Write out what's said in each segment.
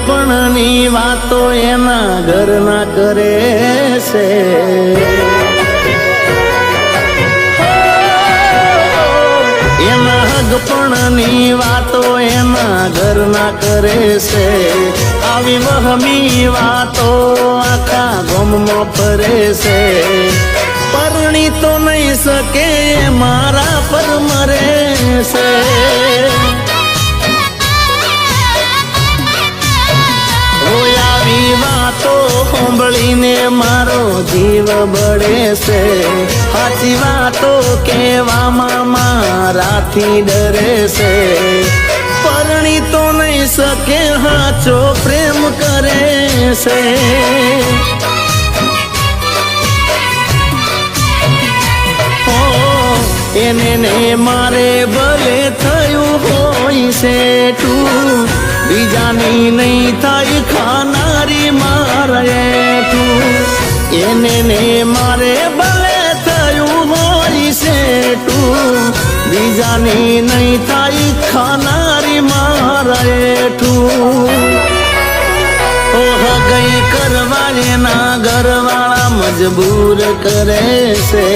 ગપણની વાતો એના ઘરના કરે છે. એના ગપણની વાતો એના ઘરના કરે છે. આવી વહમી વાતો આખા ગમમાં ફરે છે. પરણી તો નહીં શકે, મારા પર મરે છે. મારો જીવ બળે છે. સાચી વાતો કહેવામાં મારાથી ડરે છે. પરણી તો નહીં શકે, હાચો પ્રેમ કરે છે. એને ને મારે ભલે થયું હોય છે તું. બીજાની નહીં થાય ને મારે ભલે થયું હોય તું બીજાની નહીં થાય ખાનારી મારે તું ઓહ, ગઈ કરવા એના ઘરવાળા મજબૂર કરે છે.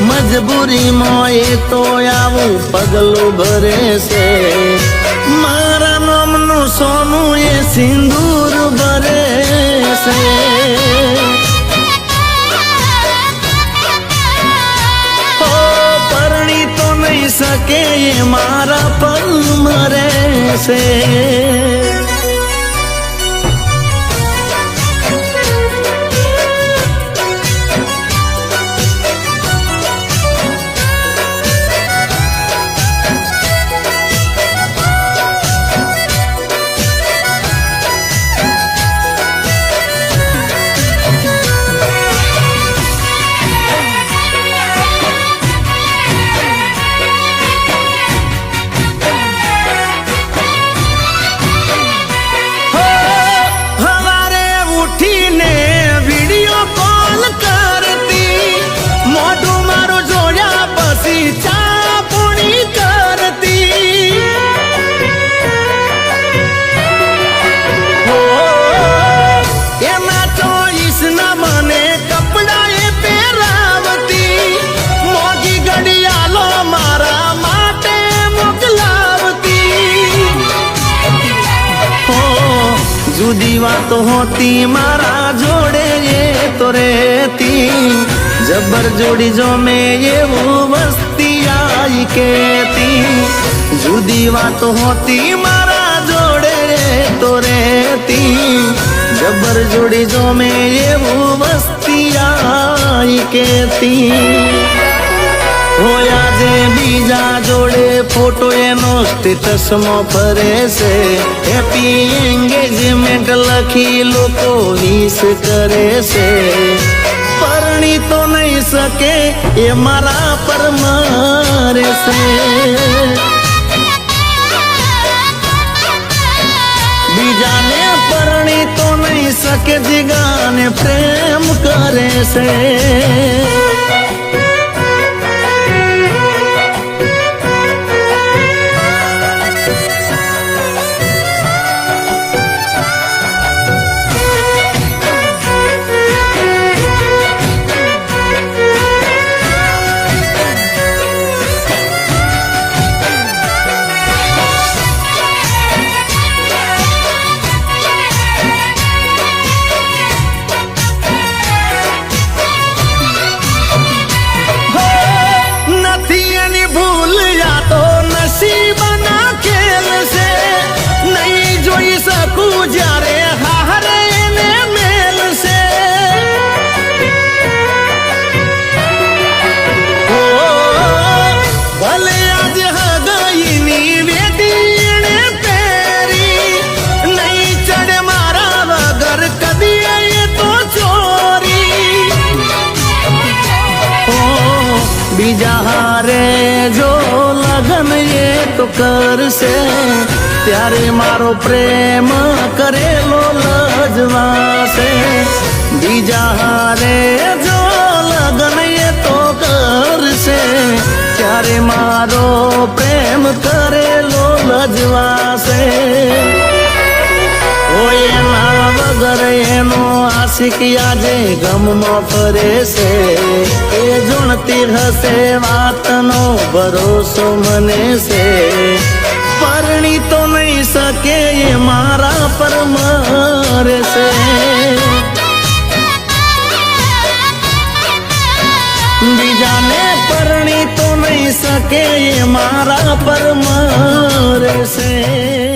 મજબૂરીમાં એ તો આવું પગલું ભરે છે. મારા નામનું સોનું એ સિંદૂર એ મારા પલ મરે જુદી વાતો હોતી મારા જોડે એ તો રેતી જબર જોડી જો મેં એવું વસ્તી આઈ કેતી જુદી વાતો હોતી મારા જોડે એ તો રેતી જબર જોડી જો મેં એવું વસ્તી આઈ કેતી હોય આજે બીજા જોડે ફોટો એનો સ્ટેટસમાં ફરે છે. હેપી એન્ગેજમેન્ટ લખી લોકો વિશ કરે છે. પરણી તો નહીં શકે, એ મારા પર મારે છે. બીજાને પરણી તો નહીં શકે, જીગાને પ્રેમ કરે છે. તો કરશે. ત્યારે મારો પ્રેમ કરેલો લજવાશે બીજા હારે જો લગન તો કરશે. ત્યારે આશિક આજે ગમમાં ફરે છે એ જોણતી હશે વાતનો ભરોસો મને છે પરણી તો નહીં શકે એ મારા પર મરે છે બીજાને પરણી તો નહીં શકે એ મારા પર મરે છે